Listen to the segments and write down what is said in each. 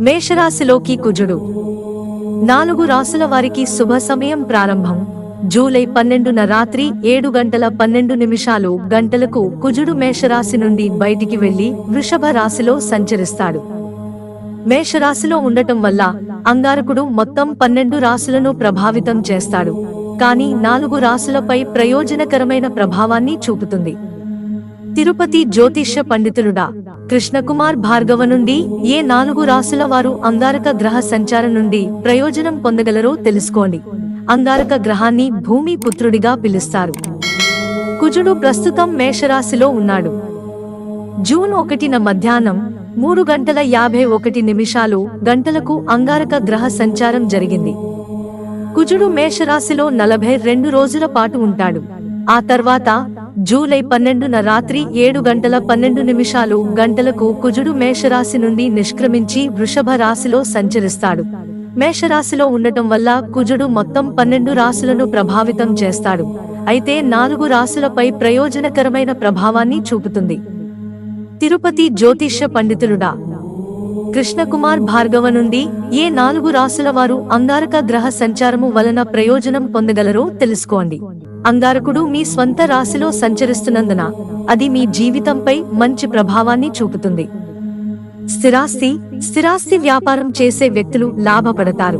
మేషరాశిలోకి కుజుడు. నాలుగు రాసుల వారికి శుభ సమయం ప్రారంభం. జూలై పన్నెండున రాత్రి ఏడు గంటల పన్నెండు నిమిషాలు గంటలకు కుజుడు మేషరాశి నుండి బయటికి వెళ్ళి వృషభ రాశిలో సంచరిస్తాడు. మేషరాశిలో ఉండటం వల్ల అంగారకుడు మొత్తం పన్నెండు రాశులను ప్రభావితం చేస్తాడు. కానీ నాలుగు రాశులపై ప్రయోజనకరమైన ప్రభావాన్ని చూపుతుంది. తిరుపతి జ్యోతిష్య పండితులుడా కృష్ణకుమార్ భార్గవ నుండి ఏ నాలుగు రాసుల వారు అంగారక గ్రహ సంచారం నుండి ప్రయోజనం పొందగలరో తెలుసుకోండి. అంగారక గ్రహాన్ని భూమి పుత్రుడిగా పిలుస్తారు. కుజుడు ప్రస్తుతం మేషరాశిలో ఉన్నాడు. జూన్ ఒకటిన మధ్యాహ్నం మూడు గంటల యాభై ఒకటి నిమిషాలు గంటలకు అంగారక గ్రహ సంచారం జరిగింది. కుజుడు మేషరాశిలో నలభై రెండు రోజుల పాటు ఉంటాడు. ఆ తర్వాత జూలై పన్నెండున రాత్రి ఏడు గంటల పన్నెండు నిమిషాలు గంటలకు కుజుడు మేషరాశి నుండి నిష్క్రమించి వృషభ రాశిలో సంచరిస్తాడు. మేషరాశిలో ఉండటం వల్ల కుజుడు మొత్తం పన్నెండు రాశులను ప్రభావితం చేస్తాడు. అయితే నాలుగు రాశులపై ప్రయోజనకరమైన ప్రభావాన్ని చూపుతుంది. తిరుపతి జ్యోతిష్య పండితులుడా! కృష్ణకుమార్ భార్గవ నుండి ఏ నాలుగు రాశుల వారు అంగారక గ్రహ సంచారము వలన ప్రయోజనం పొందగలరో తెలుసుకోండి. అంగారకుడు మీ స్వంత రాశిలో సంచరిస్తున్నందున అది మీ జీవితంపై మంచి ప్రభావాన్ని చూపుతుంది. స్థిరాస్తి స్థిరాస్తి వ్యాపారం చేసే వ్యక్తులు లాభపడతారు.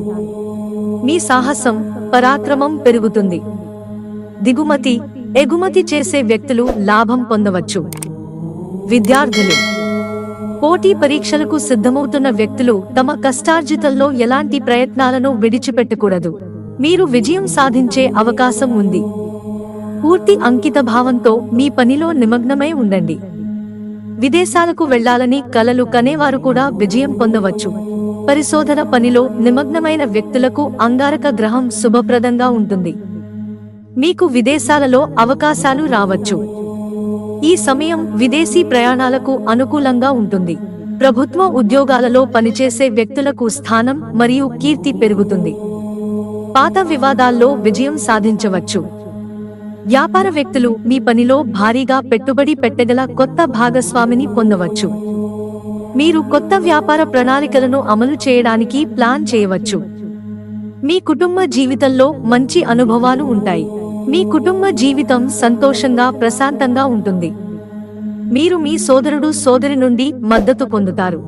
మీ సాహసం పరాక్రమం పెరుగుతుంది. దిగుమతి ఎగుమతి చేసే వ్యక్తులు లాభం పొందవచ్చు. విద్యార్థులు. పోటీ పరీక్షలకు సిద్ధమవుతున్న వ్యక్తులు తమ కష్టార్జితంలో ఎలాంటి ప్రయత్నాలను విడిచిపెట్టకూడదు. మీరు విజయం సాధించే అవకాశం ఉంది. పూర్తి అంకిత భావంతో మీ పనిలో నిమగ్నమై ఉండండి. విదేశాలకు వెళ్ళాలని కలలు కనేవారు కూడా విజయం పొందవచ్చు. పరిశోధన పనిలో నిమగ్నమైన వ్యక్తులకు అంగారక గ్రహం శుభప్రదంగా ఉంటుంది. మీకు విదేశాలలో అవకాశాలు రావచ్చు. ఈ సమయం విదేశీ ప్రయాణాలకు అనుకూలంగా ఉంటుంది. ప్రభుత్వ ఉద్యోగాలలో పనిచేసే వ్యక్తులకు స్థానం మరియు కీర్తి పెరుగుతుంది. పాత వివాదాల్లో విజయం సాధించవచ్చు. వ్యాపార వ్యక్తులు మీ పనిలో భారీగా పెట్టుబడి పెట్టగల కొత్త భాగస్వామిని పొందవచ్చు. మీరు కొత్త వ్యాపార ప్రణాళికలను అమలు చేయడానికి ప్లాన్ చేయవచ్చు. మీ కుటుంబ జీవితంలో మంచి అనుభవాలు ఉంటాయి. మీ కుటుంబ జీవితం సంతోషంగా ప్రశాంతంగా ఉంటుంది. మీరు మీ సోదరుడు సోదరి నుండి మద్దతు పొందుతారు.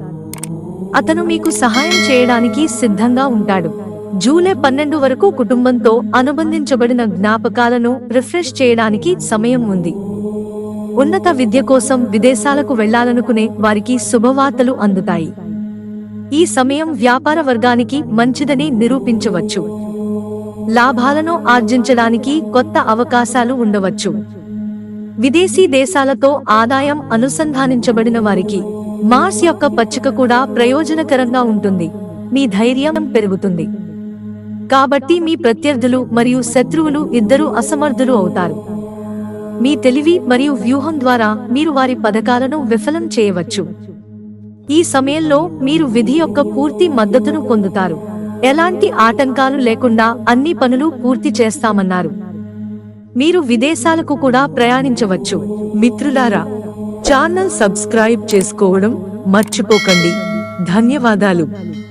అతను మీకు సహాయం చేయడానికి సిద్ధంగా ఉంటాడు. జూలై పన్నెండు వరకు కుటుంబంతో అనుబంధించబడిన జ్ఞాపకాలను రిఫ్రెష్ చేయడానికి సమయం ఉంది. ఉన్నత విద్య కోసం విదేశాలకు వెళ్ళాలనుకునే వారికి శుభవార్తలు అందుతాయి. ఈ సమయం వ్యాపార వర్గానికి మంచిదని నిరూపించవచ్చు. లాభాలను ఆర్జించడానికి కొత్త అవకాశాలు ఉండవచ్చు. విదేశీ దేశాలతో ఆదాయం అనుసంధానించబడిన వారికి మార్స్ యొక్క పచ్చిక కూడా ప్రయోజనకరంగా ఉంటుంది. మీ ధైర్యం పెరుగుతుంది. కాబట్టి మీ ప్రత్యర్థులు మరియు శత్రువులు ఇద్దరూ అసమర్థులు అవుతారు. మీ తెలివి మరియు వ్యూహం ద్వారా మీరు వారి పథకాలను విఫలం చేయవచ్చు. ఈ సమయంలో మీరు విధి యొక్క పూర్తి మద్దతును పొందుతారు. ఎలాంటి ఆటంకాలు లేకుండా అన్ని పనులు పూర్తి చేస్తామన్నారు. మీరు విదేశాలకు కూడా ప్రయాణించవచ్చు. మిత్రులారా ఛానల్ సబ్స్క్రైబ్ చేసుకోవడం మర్చిపోకండి. ధన్యవాదాలు.